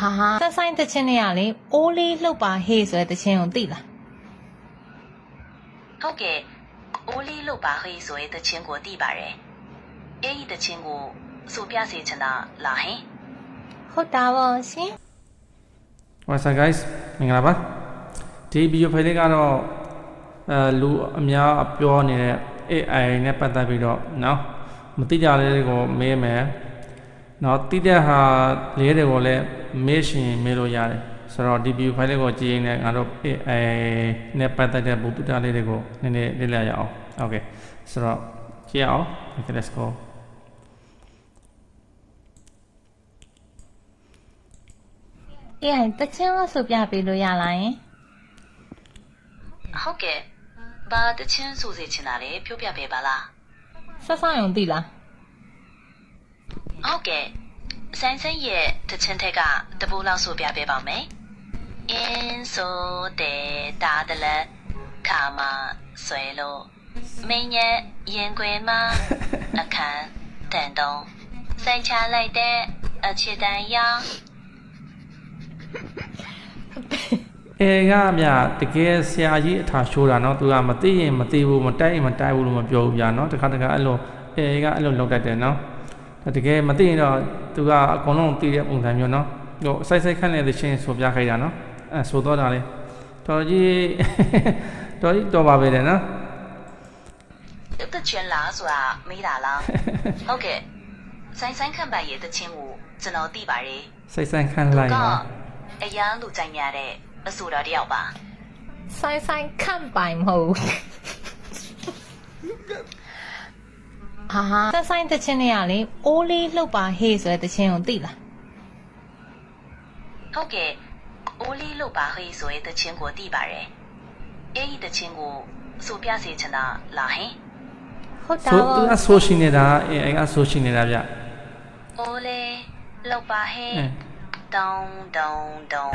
ဟာဟာဆက်ဆိုင်တချင်းတွေကလေအိုးလေးလှုပ်ပါဟေးဆိုတဲ့တချင်းကိုသိလား ဟုတ်ကဲ့အိုးလေးလို့ပါဟေးဆိုတဲ့တချင်းကိုသိပါတယ်အဲ့ဒီတချင်းကိုဆိုပြစေချင်တာလားဟင် ဟုတ်တာပါရှင် What's up guys မင်္ဂလာပါဒီဗီဒီယိုဖိုင်လေးကတော့အဲလူအများအပြောနေတဲ့ AI နဲ့ပတ်သက်ပြီးတော့เนาะမသိကြတဲ့တွေကိုမေးမယ် เนาะသိတဲ့ဟာလေးတွေကိုလည်းမေးရှင်မေးလို့ရတယ်ဆိုတော့ဒီဗီဒီယိုဖိုင်လေးကိုကြည့်ရင်လည်းငါတို့ AI နဲ့ပတ်သက်တဲ့ဘုသူတလေးတွေကိုနည်းနည်းလေ့လာရအောင် Okay ဆိုတော့ကြည့်အောင် Okay let's go အေးဟိုင်တချင်းလို့ဆိုပြပေးလို့ရလားယင် ဟုတ်ကဲ့ဘာတချင်းဆိုစေချင်တာလဲပြောပြပေးပါလား ဆက်ဆိုင်ုံသိလား ဟုတ်ကဲ့ဆိုင်ဆိုင်ရဲ့တချင်းထက်ကတပူလောက်ဆိုပြပေးပါမယ်အင်းဆိုတဲ့တာတလခါမဆွဲလို့မင်းရဲ့ရင်ခွင်မှာအခန်းတန်တုံးစိုက်ချလိုက်တဲ့အချစ်တန်ရောင် အဲကမြတကယ်ဆရာကြီးအထာရှိုးတာเนาะသူကမသိရင်မသိဘူးမတိုက်ရင်မတိုက်ဘူးလို့မပြောဘူးဗျာเนาะတခါတခါအဲ့လိုအဲကအဲ့လိုလောက်တတ်တယ်เนาะဒါ တကယ်မသိရင်တော့သူကအကုန်လုံးသိတဲ့ပုံစံမျိုးเนาะဟိုစိုက်စိုက်ခန့်နေတဲ့ချင်းဆိုပြခိုင်းတာเนาะအဲဆိုတော့တာလေတော်ကြီး တော်ကြီးတော်ပါပဲတဲ့เนาะ တချင်းလားဆိုတာမေးတာလားဟုတ်ကဲ့ဆိုင်ဆိုင်ခန့်ပန်ရဲ့တချင်းကိုကျွန်တော်သိပါတယ် စိုက်စိုက်ခန့်လိုက် က ပါ အရန်လူကြိုက်များတဲ့အဆိုတော်တယောက်ပါ ဆိုင်ဆိုင်ခန့်ပိုင်မဟုတ် ဘူးဟာဟာဆက်ဆိုင်တချင်းတွေကလေအိုးလေးလှုပ်ပါဟေးဆိုတဲ့တချင်းကိုသိလားဟုတ်ကဲ့အိုးလေးလို့ပါဟေးဆိုရဲ့တချင်းကိုသိပါတယ်အဲ့ဒီတချင်းကိုဆိုပြစေချင်တာလားဟင်ဟုတ်တာဆိုပါသူကဆိုရှင်နေတာအဲအဲကဆိုရှင်နေတာဗျအိုးလေးလို့ပါဟေးအဲတုံးတုံးတုံး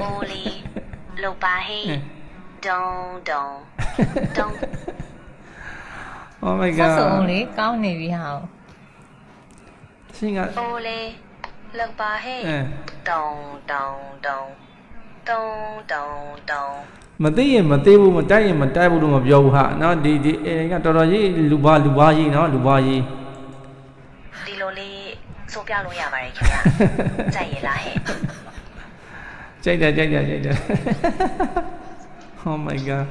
အိုးလေးလို့ပါဟေးအဲတုံးတုံးတုံး Oh my ဆက် god စုံလေကောင်းနေပြီဟာသင်က Ole, Eh. lagbahe. Dong, dong, dong. Dong, dong, dong. မသိရင်မသိဘူးမတိုက်ရင်မတိုက်ဘူးလို့မပြောဘူးဟာနော်ဒီဒီအဲကတော်တော်ကြီးလူပါလူပါကြီးနော်လူပါကြီး ဒီလိုလေးဆိုပြလို့ရပါတယ်ခင်ဗျာ။ကြိုက်ရလားဟဲ့ကြိုက်တယ်ကြိုက်တယ်ကြိုက်တယ် Oh my god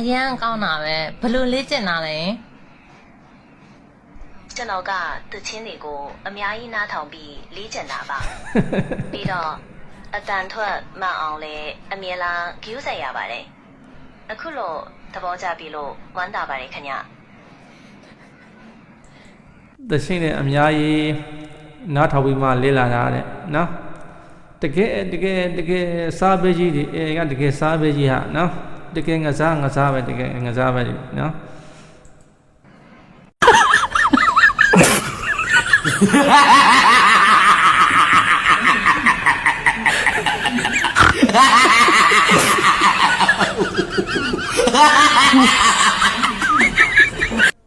အရန်ကောင်းတာပဲဘယ်လိုလေ့ကျင့်တာလဲကျွန်တော်ကတချင်းတွေကိုအများကြီးနားထောင်ပြီးလေးကျင်တာပါပြီးတော့အတန်ထွက်မှန်အောင်လဲအမြဲတမ်းကြိုးစားရပါတယ်အခုလို့သဘောကျပြီလို့ဝမ်းသာပါတယ်ခင်ဗျာတရှိနဲ့အများကြီးနားထောင်ပြီးမှလေးလာတာတဲ့နော်တကယ်တကယ်တကယ်စားပေးကြီးဒီအဲကတကယ်စားပေးကြီးဟာနော် တကယ်ငစားငစားပဲတကယ်ငစားပဲဒီနော်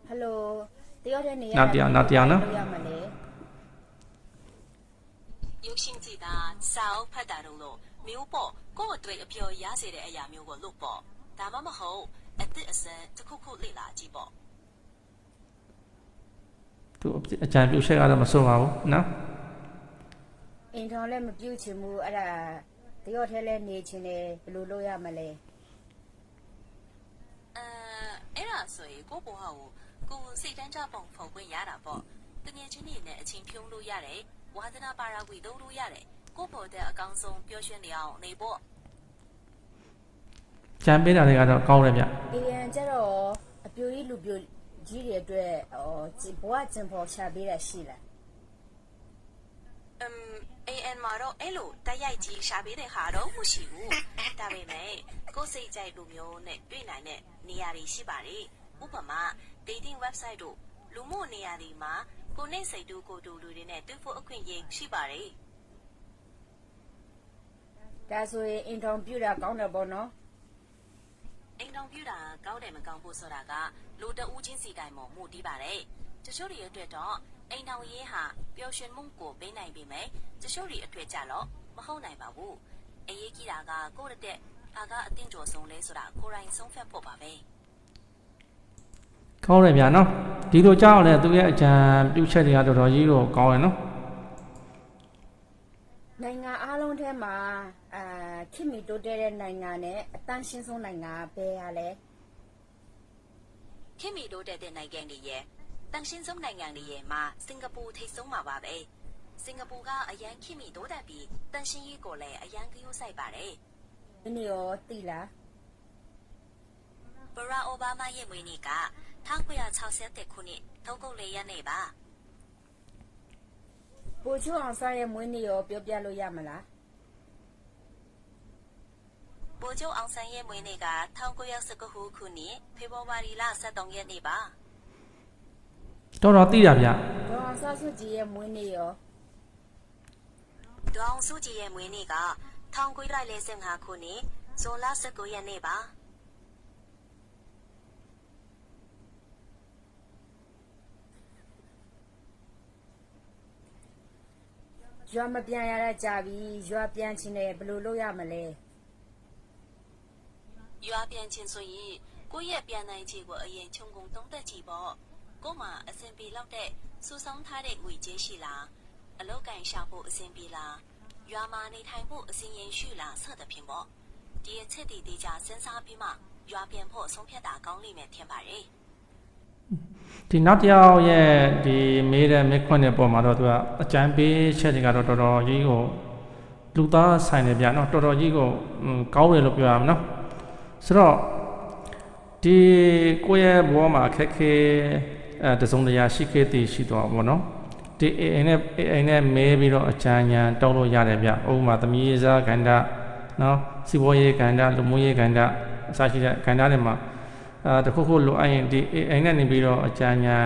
ဟယ်လိုတယောက်တည်းနေရနောက်တစ်ယောက်နောက်တစ်ယောက်နော်ရမလဲရုပ်ရှင်ကြည့် တာစာအုပ်ဖတ်တာတို့လို့မျိုးပေါ့ကိုယ့်အတွက်အပျော်ရစေတဲ့အရာမျိုးကိုလုပ်ပေါ့ဒါမှမဟုတ်အသစ်အစမ်းတစ်ခုခုလေ့လာကြည့်ပေါ့သူအကြံပြုချက်ကတော့မစိုးပါဘူးနော်အင်ထောင်လည်းမပြုတ်ချင်ဘူးအဲ့ဒါတယောက်တည်းလည်းနေချင်တယ်ဘယ်လိုလုပ်ရမလဲအဲအဲ့ဒါဆိုရင်ကိုယ့်ဘဝကိုကိုယ်စိတ်တန်းကြပုံဖော်ခွင့်ရတာပေါ့တကယ်ချင်းနေနဲ့အချင်းဖြုံးလို့ရတယ်ဝါသနာပါရာဝီသုံးလို့ရတယ် ကိုယ့်ဘော်တဲ့အကောင်းဆုံးပျော်ရွှင်နေအောင်နေပေါ့ကြံပေးတာတွေကတော့ကောင်းတယ်ဗျအေရန်ကျတော့အပြိုကြီးလူပြိုကြီးတွေအတွက်ဟောဘဝကျင်ဖို့ရှာပေးတာရှိလားအမ် AN မှာတော့အဲ့လိုတက်ရိုက်ကြီးရှာပေးတဲ့ဟာတော့မရှိဘူးဒါပေမဲ့ကိုယ်စိတ်ကြိုက်လူမျိုးနဲ့တွေ့နိုင်တဲ့နေရာတွေရှိပါတယ်ဥပမာ dating website တို့လူမှုနေရာတွေမှာကိုယ်နဲ့စိတ်တူကိုယ်တူလူတွေနဲ့တွေ့ဖို့အခွင့်အရေးရှိပါတယ် ဒါဆိုရင်အင်ထောင်ပြုတ်တာကောင်းတယ်ပေါ့နော်အိမ်တော်ပြူတာကောင်းတယ်မကောင်းဘူးဆိုတာကလူတဦးချင်းစီတိုင်းမှာမူတည်ပါတယ်တချို့တွေအတွက်တော့အိမ်ထောင်ရေးဟာပျော်ရွှင်မှုကိုပေးနိုင်ပေမဲ့တချို့တွေအထွေကြတော့မဟုတ်နိုင်ပါဘူးအရေးကြီးတာကကိုယ့်တဲ့ဘာကအသင့်တော်ဆုံးလဲဆိုတာကိုယ်တိုင်ဆုံးဖြတ်ဖို့ပါပဲကောင်းတယ်ဗျာနော်ဒီလိုကြောက်လဲသူရဲ့အကြံပြုချက်တွေကတော်တော်ကြီးကိုကောင်းတယ်နော်နိုင်ငံအားလုံးထဲမှာအာ ခင်မီတိုးတဲတဲ့နိုင်ငံနဲ့အတန်းရှင်းဆုံးနိုင်ငံကဘယ်ဟာလဲခင်မီတို့တဲ့တဲ့နိုင်ငံတွေရဲ့တန်ရှင်းဆုံးနိုင်ငံတွေရဲ့မှာစင်ကာပူထိပ်ဆုံးမှာပါပဲစင်ကာပူကအရန်ခင်မီတို့တက်ပြီးတန်ရှင်းရေးကိုလည်းအရန်ကယူဆိုင်ပါတယ်ဒီနေ့ရောသိလားဘရာအိုဘားမားရဲ့မွေးနေ့က1960ခုနှစ်ထုတ်ကုန်လေးရက်နေ့ပါပိုချိုအောင်စားရဲ့မွေးနေ့ရောပြောပြလို့ရမလား ဗိုလ်ချုပ်အောင်ဆန်းရဲ့မွေးနေ့က1919ခုနှစ်ဖေဖော်ဝါရီလ23ရက်နေ့ပါတော်တော်သိတာဗျဒေါအောင်စားစုကြည်ရဲ့မွေးနေ့ရောဒေါအောင်စုကြည်ရဲ့မွေးနေ့က1945ခုနှစ်ဇွန်လ19ရက်နေ့ပါရွာမပြန်ရတဲ့ကြာပြီရွာပြန်ချင်းတယ်ဘယ်လိုလုပ်ရမလဲ ရွာပြန်ချင်းဆိုရင်ကိုယ့်ရဲ့ပြန်နိုင်ခြေကိုအရင်ခြုံငုံတုံးသက်ကြည့်ပေါ့ကို့မှာအဆင်ပြေလောက်တဲ့စူဆောင်းထားတဲ့ငွေကြေးရှိလားအလောက်ကန်ရှာဖို့အဆင်ပြေလားရွာမှာနေထိုင်ဖို့အစီရင်ရှိလားစသဖြင့်ပေါ့ဒီအချက်တွေတေချာစဉ်းစားပြီးမှရွာပြန်ဖို့ဆုံးဖြတ်တာကောင်းလိမ့်မယ်ထင်ပါတယ်ဒီနောက်တစ်ယောက်ရဲ့ဒီမေးတဲ့မေးခွန်းတဲ့ပုံမှာတော့သူကအကြံပေးချက်တွေကတော့တော်တော်ကြီးကိုလူသားဆိုင်တယ်ဗျနော်တော်တော်ကြီးကိုဟွန်းကောင်းတယ်လို့ပြောရမှာနော် ဆိုတော့ဒီကိုယ့်ရဲ့ဘဝမှာအခက်အခဲအဲတစုံတရာရှိခဲ့တည်ရှိတော့ဘောနော်ဒီ AI နဲ့ AI နဲ့မဲပြီးတော့အကြံဉာဏ်တောင်းလို့ရတယ်ဗျဥပမာသမီးစားကန္တာနော်စီဘောရေးကန္တာလူမှုရေးကန္တာအစရှိတဲ့ကန္တာတွေမှာအာတခုခုလိုအပ်ရင်ဒီ AI နဲ့နေပြီးတော့အကြံဉာဏ်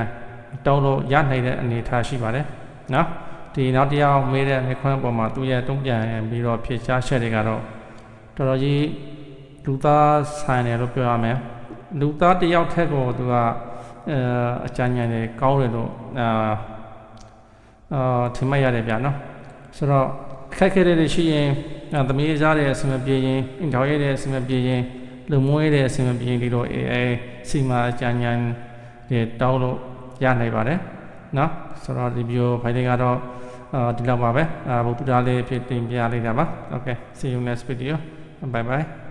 တောင်းလို့ရနိုင်တဲ့အနေအထားရှိပါတယ်နော်ဒီနောက်တစ်ယောက်မေးတဲ့မေခွန်းအပေါ်မှာသူရဲ့တုံ့ပြန်ပြီးတော့ဖြေချချက်တွေကတော့တော်တော်ကြီး လူသားဆိုင်တယ်လို့ပြောရမယ်လူသားတယောက်ထက်ကိုသူကအကြံဉာဏ်တွေကောင်းတယ်လို့အာအာထင်မှတ်ရတယ်ဗျာနော်ဆိုတော့ခက်ခဲတဲ့ရှိရင်သမီးစားတဲ့အဆင်မပြေရင်အင်ထောင်ရတဲ့အဆင်မပြေရင်လူမွေးတဲ့အဆင်မပြေရင်ဒီလိုအဲစီမာအကြံဉာဏ်တွေတောင်းလို့ရနိုင်ပါတယ်နော်ဆိုတော့ဒီဗီဒီယိုဖိုင်တွေကတော့အာဒီလောက်ပါပဲအာဗုဒ္ဓလေးဖြစ်တင်ပြလိုက်တာပါ okay see you next video bye bye